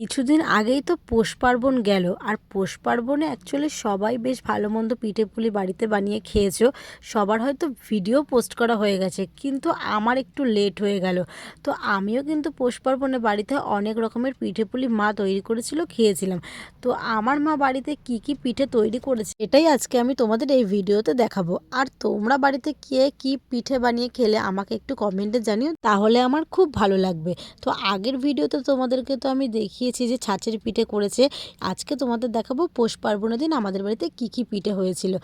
কিছুদিন আগেই তো পৌষ পার্বণ গেল, আর পৌষ পার্বণে অ্যাকচুয়ালি সবাই বেশ ভালো মন্দ পিঠে পুলি বাড়িতে বানিয়ে খেয়েছো, সবার হয়তো ভিডিও পোস্ট করা হয়ে গেছে, কিন্তু আমার একটু লেট হয়ে গেল। তো আমিও কিন্তু পৌষ পার্বণে বাড়িতে অনেক রকমের পিঠে পুলি মা তৈরি করেছিল, খেয়েছিলাম। তো আমার মা বাড়িতে কি কি পিঠে তৈরি করেছে এটাই আজকে আমি তোমাদের এই ভিডিওতে দেখাবো। আর তোমরা বাড়িতে কে কি পিঠে বানিয়ে খেলে আমাকে একটু কমেন্টে জানিও, তাহলে আমার খুব ভালো লাগবে। তো আগের ভিডিওতে তোমাদেরকে তো আমি দেখিয়েছি যে ছাঁচের পিঠে করেছে। আজকে তোমাদের দেখাবো পৌষ পার্বণের দিন আমাদের বাড়িতে কি কি পিঠে হয়েছিল।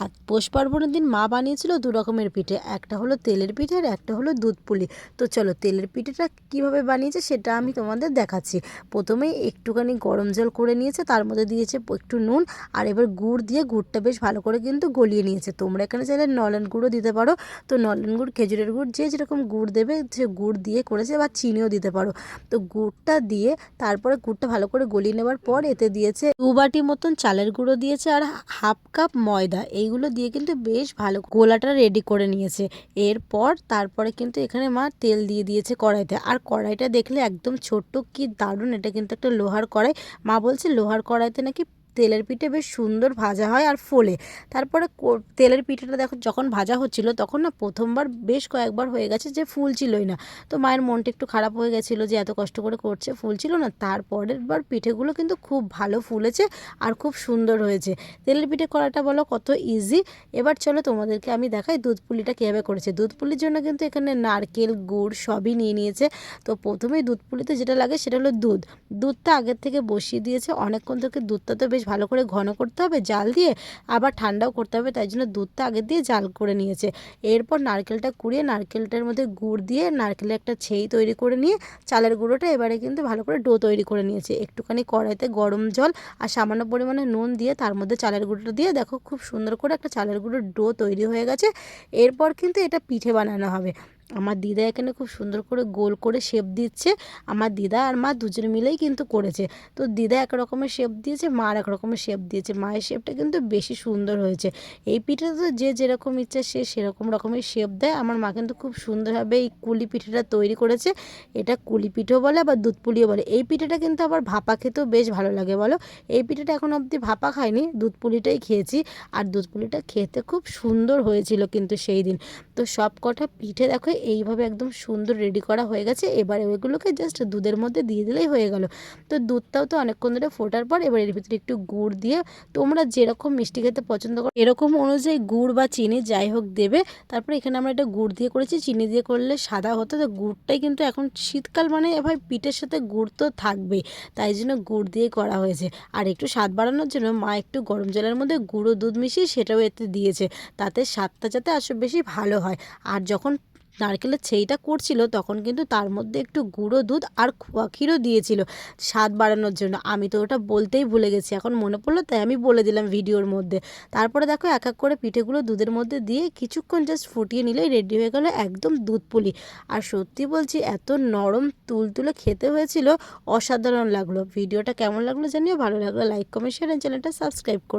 আর পৌষ পার্বণের দিন মা বানিয়েছিল দু রকমের পিঠে, একটা হলো তেলের পিঠে আর একটা হলো দুধ পুলি। তো চলো তেলের পিঠেটা কীভাবে বানিয়েছে সেটা আমি তোমাদের দেখাচ্ছি। প্রথমে একটুখানি গরম জল করে নিয়েছে, তার মধ্যে দিয়েছে একটু নুন আর এবার গুড় দিয়ে গুড়টা বেশ ভালো করে কিন্তু গলিয়ে নিয়েছে। তোমরা এখানে চাইলে নলেন গুঁড়ও দিতে পারো। তো নলেন গুড়, খেজুরের গুড়, যে যেরকম গুড় দেবে সে গুড় দিয়ে করেছে বা চিনিও দিতে পারো। তো গুড়টা দিয়ে তারপরে গুড়টা ভালো করে গলিয়ে নেবার পর এতে দিয়েছে দু বাটি মতন চালের গুঁড়ো দিয়েছে আর হাফ কাপ ময়দা। এইগুলো দিয়ে কিন্তু বেশ ভালো গোলাটা রেডি করে নিয়েছে। এরপর তারপরে কিন্তু এখানে মা তেল দিয়ে দিয়েছে কড়াইতে। আর কড়াইটা দেখলে একদম ছোট্ট কি দারুণ, এটা কিন্তু একটা লোহার কড়াই। মা বলছে লোহার কড়াইতে নাকি তেলের পিঠে বেশ সুন্দর ভাজা হয় আর ফোলে। তারপরে তেলের পিঠেটা দেখো যখন ভাজা হচ্ছিল তখন না প্রথমবার বেশ কয়েকবার হয়ে গেছে যে ফুলছিলই না। তো মায়ের মনটা একটু খারাপ হয়ে গেছিল যে এত কষ্ট করে করছে, ফুলছিল না। তারপরের বার পিঠেগুলো কিন্তু খুব ভালো ফুলেছে আর খুব সুন্দর হয়েছে। তেলের পিঠে করাটা বলো কত ইজি এবার চলো তোমাদেরকে আমি দেখাই দুধ পুলিটা কীভাবে করেছে। দুধ পুলির জন্য কিন্তু এখানে নারকেল, গুড় সবই নিয়ে নিয়েছে। তো প্রথমেই দুধ পুলিতে যেটা লাগে সেটা হলো দুধ। দুধটা আগের থেকে বসিয়ে দিয়েছে। অনেকক্ষণ থেকে দুধটা তো বেশ ভালো করে ঘন করতে হবে, জাল দিয়ে আবার ঠান্ডাও করতে হবে, তাই জন্য দুধটা আগে দিয়ে জাল করে নিয়েছে। এরপর নারকেলটা কুড়িয়ে নারকেলটার মধ্যে গুড় দিয়ে নারকেলের একটা ছেই তৈরি করে নিয়ে চালের গুঁড়োটা এবারে কিন্তু ভালো করে ডো তৈরি করে নিয়েছে। একটুখানি কড়াইতে গরম জল আর সামান্য পরিমাণে নুন দিয়ে তার মধ্যে চালের গুঁড়োটা দিয়ে দেখো খুব সুন্দর করে একটা চালের গুঁড়োর ডো তৈরি হয়ে গেছে। এরপর কিন্তু এটা পিঠে বানানো হবে। আমার দিদা এখানে খুব সুন্দর করে গোল করে শেপ দিচ্ছে। আমার দিদা আর মা দুজনে মিলেই কিন্তু করেছে। তো দিদা এক রকমের শেপ দিয়েছে, মা আর এক রকমের শেপ দিয়েছে। মায়ের শেপটা কিন্তু বেশি সুন্দর হয়েছে। এই পিঠেটা তো যে যেরকম ইচ্ছা সে সেরকম রকমের শেপ দেয়। আমার মা কিন্তু খুব সুন্দরভাবে এই কুলি পিঠেটা তৈরি করেছে। এটা কুলি পিঠেও বলে, আবার দুধ পুলিও বলে। এই পিঠেটা কিন্তু আবার ভাপা খেতেও বেশ ভালো লাগে বলো। এই পিঠেটা এখন অবধি ভাপা খাইনি, দুধ পুলিটাই খেয়েছি। আর দুধ পুলিটা খেতে খুব সুন্দর হয়েছিল কিন্তু সেই দিন। তো সব কটা পিঠে দেখো এইভাবে একদম সুন্দর রেডি করা হয়ে গেছে। এবারে ওইগুলোকে জাস্ট দুধের মধ্যে দিয়ে দিলেই হয়ে গেল। তো দুধটাও তো অনেকক্ষণ ধরে ফোটার পর এবার এর ভিতরে একটু গুড় দিয়ে তোমরা যেরকম মিষ্টি খেতে পছন্দ করো, এরকম অনুযায়ী গুড় বা চিনি যাই হোক দেবে। তারপরে এখানে আমরা এটা গুড় দিয়ে করেছি। চিনি দিয়ে করলে সাদা হতো। তো গুড়টাই কিন্তু এখন শীতকাল মানে এবার পিঠের সাথে গুড় তো থাকবেই। তাই জন্য গুড় দিয়ে করা হয়েছে। আর একটু স্বাদ বাড়ানোর জন্য মা একটু গরম জলের মধ্যে গুঁড়ো দুধ মিশিয়ে সেটাও এতে দিয়েছে। তাতে স্বাদটা যাতে আসলে বেশি ভালো হয়। আর যখন নারকেলের ছেইটা করছিল, তখন কিন্তু তার মধ্যে একটু গুঁড়ো দুধ আর খোয়া ক্ষীরও দিয়েছিল স্বাদ বাড়ানোর জন্য। আমি তো ওটা বলতেই ভুলে গেছি, এখন মনে পড়ল তাই আমি বলে দিলাম ভিডিওর মধ্যে। তারপরে দেখো এক এক করে পিঠেগুলো দুধের মধ্যে দিয়ে কিছুক্ষণ জাস্ট ফুটিয়ে নিলেই রেডি হয়ে গেলো একদম দুধ পুলি। আর সত্যি বলছি, এত নরম তুলতুলে খেতে হয়েছিল, অসাধারণ লাগল। ভিডিওটা কেমন লাগল জানিও, ভালো লাগল লাইক কমেন্ট শেয়ার চ্যানেলটা সাবস্ক্রাইব করো।